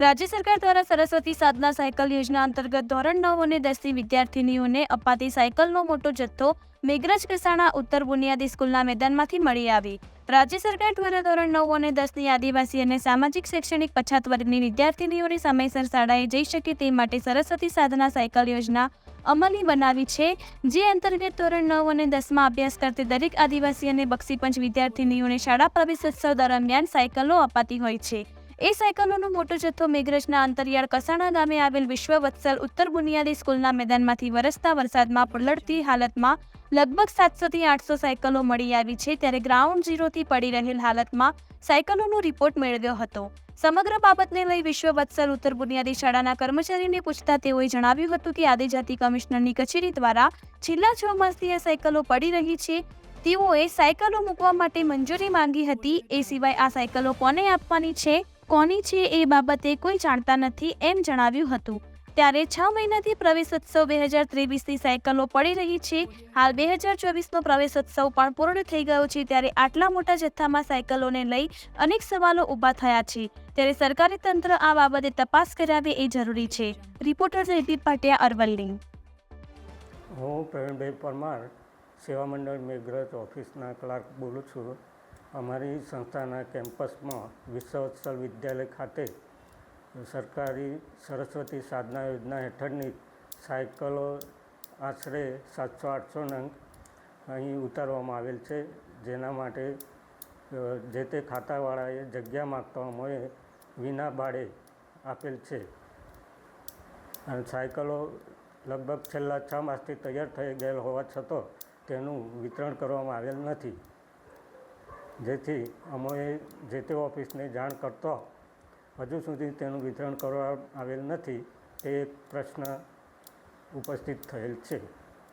રાજ્ય સરકાર દ્વારા સરસ્વતી સાધના સાયકલ યોજના અંતર્ગત ધોરણ નવ અને દસની વિદ્યાર્થીનીઓને અપાતી સાયકલનો મોટો જથ્થો મેઘરજ કસાણા ઉત્તર બુનિયાદી સ્કૂલના મેદાનમાંથી મળી આવી. રાજ્ય સરકાર દ્વારા ધોરણ નવ અને દસની આદિવાસી અને સામાજિક શૈક્ષણિક પછાત વર્ગની વિદ્યાર્થીનીઓને સમયસર શાળાએ જઈ શકે તે માટે સરસ્વતી સાધના સાયકલ યોજના અમલી બનાવી છે, જે અંતર્ગત ધોરણ નવ અને દસમાં અભ્યાસ કરતી દરેક આદિવાસી અને બક્ષીપંચ વિદ્યાર્થીનીઓને શાળા પ્રવેશોત્સવ દરમિયાન સાયકલો અપાતી હોય છે. એ સાયકલોનો મોટો જથ્થો મેઘરજના અંતરિયાળ કસાણા ગામે આવેલ વિશ્વ વત્સલ ઉત્તર બુનિયાદી સ્કૂલના મેદાનમાંથી વરસતા વરસાદમાં પલળતી હાલતમાં લગભગ સાતસોથી આઠસો સાયકલો મળી આવી છે ત્યારે ગ્રાઉન્ડ ઝીરોથી પડી રહેલ હાલતમાં સાયકલોનો રિપોર્ટ મેળવ્યો હતો. સમગ્ર બાબતને લઈ વિશ્વ વત્સલ ઉત્તર બુનિયાદી શાળાના કર્મચારીને પૂછતા તેઓએ જણાવ્યું હતું કે આદિજાતિ કમિશનરની કચેરી દ્વારા છેલ્લા છ માસથી આ સાયકલો પડી રહી છે. તેઓએ સાયકલો મૂકવા માટે મંજૂરી માંગી હતી, એ સિવાય આ સાયકલો કોને આપવાની છે? કોની છે એ બાબતે કોઈ જાણતા નથી એમ જણાવ્યું હતું. ત્યારે છ મહિનાથી પ્રવેશોત્સવ બે હજાર ત્રેવીસની સાયકલો પડી રહી છે. હાલ બે હજાર ચોવીસનો પ્રવેશોત્સવ પણ પૂર્ણ થઈ ગયો છે ત્યારે આટલા મોટા જથ્થામાં સાયકલોને લઈ અનેક સવાલો ઊભા થયા છે. ત્યારે સરકારી તંત્ર આ બાબતે તપાસ કરાવે એ જરૂરી છે. રિપોર્ટર જયદીપ પાટિયા અરવલ્લી. હું પ્રવીણભાઈ પરમાર, સેવા મંડળ મેઘરજ ઓફિસના ક્લાર્ક બોલું છું. અમારી સંસ્થાના કેમ્પસમાં વિશ્વવત્સલ વિદ્યાલય ખાતે સરકારી સરસ્વતી સાધના યોજના હેઠળની સાયકલો આશરે સાતસો, આઠસો નંગ અહીં ઉતારવામાં આવેલ છે. જેના માટે જે તે ખાતાવાળાએ જગ્યા માગતા અમોએ વિના ભાડે આપેલ છે. અને સાયકલો લગભગ છેલ્લા છ માસથી તૈયાર થઈ ગયેલ હોવા છતાં તેનું વિતરણ કરવામાં આવેલ નથી. જેથી અમે જે તે ઓફિસને જાણ કરતો હજુ સુધી તેનું વિતરણ કરવામાં આવેલ નથી, તે પ્રશ્ન ઉપસ્થિત થયેલ છે.